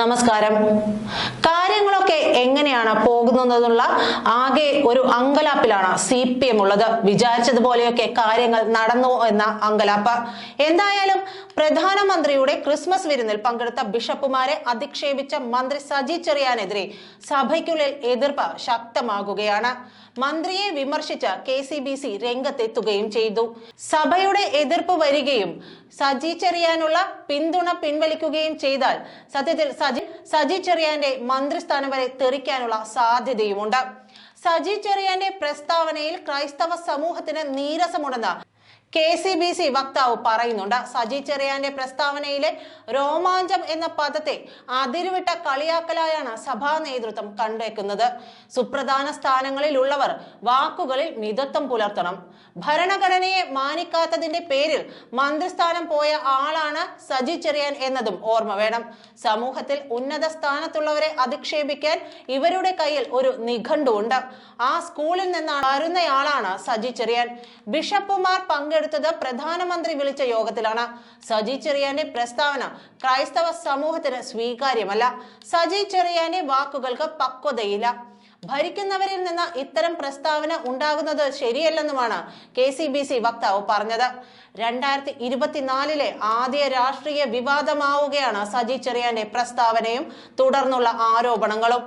നമസ്കാരം. കാര്യങ്ങളൊക്കെ എങ്ങനെയാണ് പോകുന്നതെന്നുള്ള ആകെ ഒരു അങ്കലാപ്പിലാണ് സി പി എം ഉള്ളത്. വിചാരിച്ചതുപോലെയൊക്കെ കാര്യങ്ങൾ നടന്നു എന്ന അങ്കലാപ്പ. എന്തായാലും പ്രധാനമന്ത്രിയുടെ ക്രിസ്മസ് വിരുന്നിൽ പങ്കെടുത്ത ബിഷപ്പുമാരെ അധിക്ഷേപിച്ച മന്ത്രി സജി ചെറിയാനെതിരെ സഭയ്ക്കുള്ളിൽ എതിർപ്പ് ശക്തമാകുകയാണ്. മന്ത്രിയെ വിമർശിച്ച് കെ സി ബി സി രംഗത്തെത്തുകയും ചെയ്തു. സഭയുടെ എതിർപ്പ് വരികയും സജി ചെറിയാനുള്ള പിന്തുണ പിൻവലിക്കുകയും ചെയ്താൽ സത്യത്തിൽ സജി സജി ചെറിയാന്റെ മന്ത്രിസ്ഥാനം വരെ തെറിക്കാനുള്ള സാധ്യതയുമുണ്ട്. സജി ചെറിയാന്റെ പ്രസ്താവനയിൽ ക്രൈസ്തവ സമൂഹത്തിന് നീരസമുണ്ടെന്ന് കെ സി ബി സി വക്താവ് പറയുന്നുണ്ട് സജി ചെറിയാന്റെ പ്രസ്താവനയിലെ രോമാഞ്ചം എന്ന പദത്തെ അതിരുവിട്ട കളിയാക്കലായാണ് സഭാ നേതൃത്വം കണ്ടേക്കുന്നത്. സുപ്രധാന സ്ഥാനങ്ങളിലുള്ളവർ വാക്കുകളിൽ മിതത്വം പുലർത്തണം. ഭരണഘടനയെ മാനിക്കാത്തതിന്റെ പേരിൽ മന്ത്രിസ്ഥാനം പോയ ആളാണ് സജി ചെറിയാൻ എന്നതും ഓർമ്മ വേണം. സമൂഹത്തിൽ ഉന്നത സ്ഥാനത്തുള്ളവരെ അധിക്ഷേപിക്കാൻ ഇവരുടെ കയ്യിൽ ഒരു നിഘണ്ടുണ്ട്. ആ സ്കൂളിൽ നിന്നാണ് വരുന്നയാളാണ് സജി ചെറിയാൻ. ബിഷപ്പുമാർ പങ്കെടുത്തത് പ്രധാനമന്ത്രി വിളിച്ച യോഗത്തിലാണ്. സജി ചെറിയാന്റെ പ്രസ്താവന ക്രൈസ്തവ സമൂഹത്തിന് സ്വീകാര്യമല്ല. സജി ചെറിയാന്റെ വാക്കുകൾക്ക് പക്വതയില്ല. ഭരിക്കുന്നവരിൽ നിന്ന് ഇത്തരം പ്രസ്താവന ഉണ്ടാകുന്നത് ശരിയല്ലെന്നുമാണ് കെ സി ബി സി വക്താവ് പറഞ്ഞത്. രണ്ടായിരത്തി ഇരുപത്തിനാലിലെ ആദ്യ രാഷ്ട്രീയ വിവാദമാവുകയാണ് സജി ചെറിയാന്റെ പ്രസ്താവനയും തുടർന്നുള്ള ആരോപണങ്ങളും.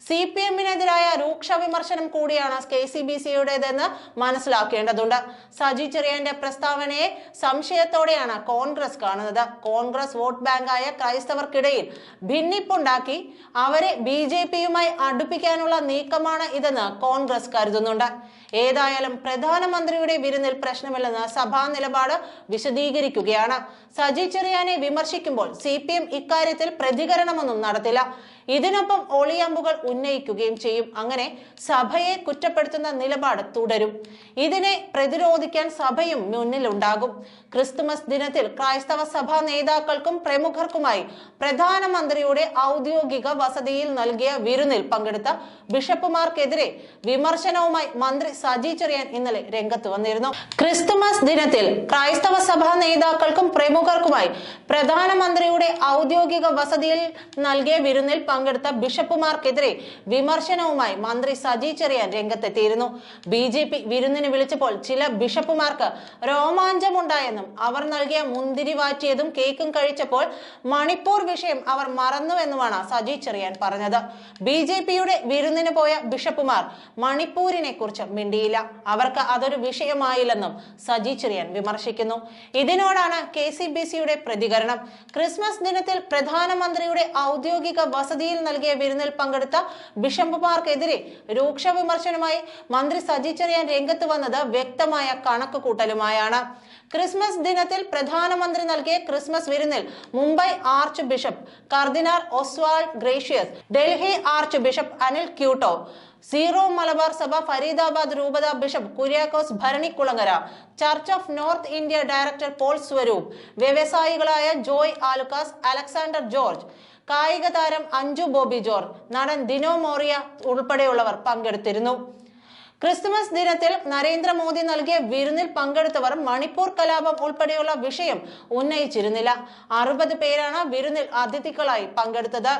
സി പി എമ്മിനെതിരായ രൂക്ഷ വിമർശനം കൂടിയാണ് കെ സി ബി സിയുടേതെന്ന് മനസ്സിലാക്കേണ്ടതുണ്ട്. സജി ചെറിയാന്റെ പ്രസ്താവനയെ സംശയത്തോടെയാണ് കോൺഗ്രസ് കാണുന്നത്. കോൺഗ്രസ് വോട്ട് ബാങ്കായ ക്രൈസ്തവർക്കിടയിൽ ഭിന്നിപ്പുണ്ടാക്കി അവരെ ബി ജെ പിയുമായി അടുപ്പിക്കാനുള്ള നീക്കമാണ് ഇതെന്ന് കോൺഗ്രസ് കരുതുന്നുണ്ട്. ഏതായാലും പ്രധാനമന്ത്രിയുടെ വിരുന്നിൽ പ്രശ്നമില്ലെന്ന് സഭാ നിലപാട് വിശദീകരിക്കുകയാണ്. സജി ചെറിയാനെ വിമർശിക്കുമ്പോൾ സി പി എം ഇക്കാര്യത്തിൽ പ്രതികരണമൊന്നും നടത്തില്ല. ഇതിനൊപ്പം ഒളിയമ്പുകൾ ഉന്നയിക്കുകയും ചെയ്യും. അങ്ങനെ സഭയെ കുറ്റപ്പെടുത്തുന്ന നിലപാട് തുടരും. ഇതിനെ പ്രതിരോധിക്കാൻ സഭയും മുന്നിലുണ്ടാകും. ക്രിസ്തുമസ് ദിനത്തിൽ ക്രൈസ്തവ സഭാ നേതാക്കൾക്കും പ്രമുഖർക്കുമായി പ്രധാനമന്ത്രിയുടെ ഔദ്യോഗിക വസതിയിൽ നൽകിയ വിരുന്നിൽ പങ്കെടുത്ത ബിഷപ്പുമാർക്കെതിരെ വിമർശനവുമായി മന്ത്രി സജി ചെറിയാൻ ഇന്നലെ രംഗത്ത് വന്നിരുന്നു. ക്രിസ്തുമസ് ദിനത്തിൽ ക്രൈസ്തവ സഭാ നേതാക്കൾക്കും പ്രമുഖർക്കുമായി പ്രധാനമന്ത്രിയുടെ ഔദ്യോഗിക വസതിയിൽ നൽകിയ വിരുന്നിൽ പങ്കെടുത്ത ബിഷപ്പുമാർക്കെതിരെ വിമർശനവുമായി മന്ത്രി സജി ചെറിയാൻ രംഗത്തെത്തിയിരുന്നു. ബി ജെ പി വിരുന്നിന് വിളിച്ചപ്പോൾ ചില ബിഷപ്പുമാർക്ക് രോമാഞ്ചമുണ്ടായെന്നും അവർ നൽകിയ മുന്തിരി വാറ്റിയതും കേക്കും കഴിച്ചപ്പോൾ മണിപ്പൂർ വിഷയം അവർ മറന്നുവെന്നുമാണ് സജി ചെറിയാൻ പറഞ്ഞത്. ബി ജെ പിയുടെ വിരുന്നിന് പോയ ബിഷപ്പുമാർ മണിപ്പൂരിനെ കുറിച്ച് മിണ്ടിയില്ല അവർക്ക് അതൊരു വിഷയമായില്ലെന്നും സജി ചെറിയാൻ വിമർശിക്കുന്നു. ഇതിനോടാണ് കെ സി ബി സിയുടെ പ്രതികരണം. ക്രിസ്മസ് ദിനത്തിൽ പ്രധാനമന്ത്രിയുടെ ഔദ്യോഗിക വസതിയിൽ നൽകിയ വിരുന്നിൽ പങ്കെടുത്ത ബിഷപ്പുമാർക്കെതിരെ രൂക്ഷ വിമർശനമായി മന്ത്രി സജി ചെറിയാൻ രംഗത്ത് വന്നത് വ്യക്തമായ കണക്ക് കൂട്ടലുമായാണ് ക്രിസ്മസ് ദിനത്തിൽ പ്രധാനമന്ത്രി നൽകിയ ക്രിസ്മസ് വിരുന്നിൽ Mumbai archbishop cardinal Oswald Gracias Delhi archbishop Anil Couto Syro Malabar സഭ ഫരീദാബാദ് രൂപത bishop Kuriakose Bharanikulangara church of north India director Paul Swarup വ്യവസായികളായ Joy Alukkas Alexander George കായിക താരം അഞ്ജു ബോബി ജോർജ് നടൻ ദിനോ മോറിയ ഉൾപ്പെടെയുള്ളവർ പങ്കെടുത്തിരുന്നു. ക്രിസ്തുമസ് ദിനത്തിൽ നരേന്ദ്രമോദി നൽകിയ വിരുന്നിൽ പങ്കെടുത്തവർ മണിപ്പൂർ കലാപം ഉൾപ്പെടെയുള്ള വിഷയം ഉന്നയിച്ചിരുന്നില്ല. അറുപത് പേരാണ് വിരുന്നിൽ അതിഥികളായി പങ്കെടുത്തത്.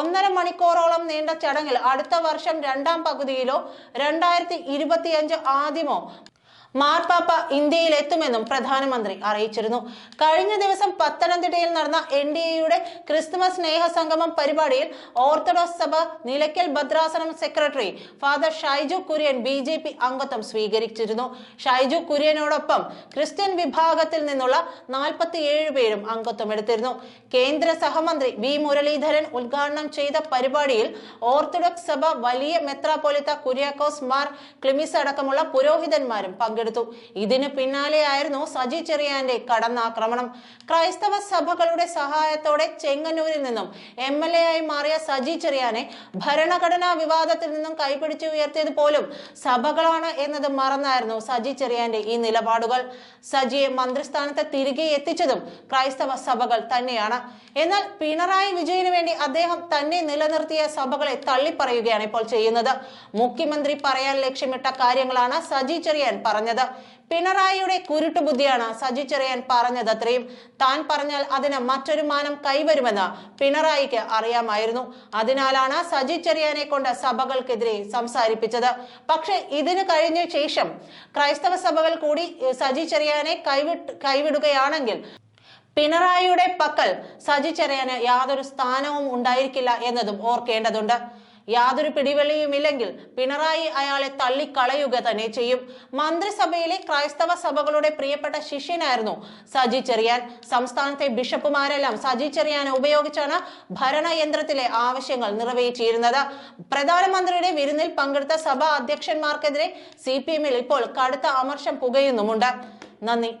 ഒന്നര മണിക്കൂറോളം നീണ്ട ചടങ്ങിൽ അടുത്ത വർഷം രണ്ടാം പകുതിയിലോ രണ്ടായിരത്തി ഇരുപത്തിയഞ്ച് ആദ്യമോ മാർപ്പാപ്പ ഇന്ത്യയിൽ എത്തുമെന്നും പ്രധാനമന്ത്രി അറിയിച്ചിരുന്നു. കഴിഞ്ഞ ദിവസം പത്തനംതിട്ടയിൽ നടന്ന എൻ ഡി എയുടെ ക്രിസ്തുമസ് സ്നേഹ സംഗമം പരിപാടിയിൽ ഓർത്തഡോക്സ് സഭ Nilakkal ഭദ്രാസനം secretary father Shaiju Kurian B J P അംഗത്വം സ്വീകരിച്ചിരുന്നു. ഷൈജു കുര്യനോടൊപ്പം ക്രിസ്ത്യൻ വിഭാഗത്തിൽ നിന്നുള്ള നാൽപ്പത്തിയേഴ് പേരും അംഗത്വം എടുത്തിരുന്നു. കേന്ദ്ര സഹമന്ത്രി വി മുരളീധരൻ ഉദ്ഘാടനം ചെയ്ത പരിപാടിയിൽ ഓർത്തഡോക്സ് സഭ വലിയ മെത്രാപൊലിത്ത കുര്യാക്കോസ് മാർ ക്ലിമിസ് അടക്കമുള്ള പുരോഹിതന്മാരും പങ്കെടുത്തു. ഇതിന് പിന്നാലെയായിരുന്നു സജി ചെറിയാന്റെ കടന്നാക്രമണം. ക്രൈസ്തവ സഭകളുടെ സഹായത്തോടെ ചെങ്ങന്നൂരിൽ നിന്നും എം എൽ എ ആയി മാറിയ സജി ചെറിയാനെ ഭരണഘടനാ വിവാദത്തിൽ നിന്നും കൈപിടിച്ച് ഉയർത്തിയത് പോലും സഭകളാണ് എന്നത് മറന്നായിരുന്നു സജി ചെറിയാന്റെ ഈ നിലപാടുകൾ. സജിയെ മന്ത്രിസ്ഥാനത്ത് തിരികെ എത്തിച്ചതും ക്രൈസ്തവ സഭകൾ തന്നെയാണ്. എന്നാൽ പിണറായി വിജയന് വേണ്ടി അദ്ദേഹം തന്നെ നിലനിർത്തിയ സഭകളെ തള്ളിപ്പറയുകയാണ് ഇപ്പോൾ ചെയ്യുന്നത്. മുഖ്യമന്ത്രി പറയാൻ ലക്ഷ്യമിട്ട കാര്യങ്ങളാണ് സജി ചെറിയാൻ പറഞ്ഞത്. പറഞ്ഞത്. പിണറായിയുടെ കുരുട്ടുബുദ്ധിയാണ് സജി ചെറിയാൻ പറഞ്ഞത് അത്രയും. താൻ പറഞ്ഞാൽ അതിന് മറ്റൊരു മാനം കൈവരുമെന്ന് പിണറായിക്ക് അറിയാമായിരുന്നു. അതിനാലാണ് സജി ചെറിയാനെ കൊണ്ട് സഭകൾക്കെതിരെ സംസാരിപ്പിച്ചത്. പക്ഷെ ഇതിന് കഴിഞ്ഞ ശേഷം ക്രൈസ്തവ സഭകൾ കൂടി സജി ചെറിയാനെ കൈവിട്ട് കൈവിടുകയാണെങ്കിൽ പിണറായിയുടെ പക്കൽ സജി ചെറിയാന് യാതൊരു സ്ഥാനവും ഉണ്ടായിരിക്കില്ല എന്നതും ഓർക്കേണ്ടതുണ്ട്. യാതൊരു പിടിവെളിയുമില്ലെങ്കിൽ പിണറായി അയാളെ തള്ളിക്കളയുക തന്നെ ചെയ്യും. മന്ത്രിസഭയിലെ ക്രൈസ്തവ സഭകളുടെ പ്രിയപ്പെട്ട ശിഷ്യനായിരുന്നു സജി ചെറിയാൻ. സംസ്ഥാനത്തെ ബിഷപ്പുമാരെല്ലാം സജി ചെറിയാനെ ഉപയോഗിച്ചാണ് ഭരണയന്ത്രത്തിലെ ആവശ്യങ്ങൾ നിറവേറ്റിയിരുന്നത്. പ്രധാനമന്ത്രിയുടെ വിരുന്നിൽ പങ്കെടുത്ത സഭാ അധ്യക്ഷന്മാർക്കെതിരെ സി പി എമ്മിൽ ഇപ്പോൾ കടുത്ത അമർഷം പുകയുന്നുമുണ്ട്. നന്ദി.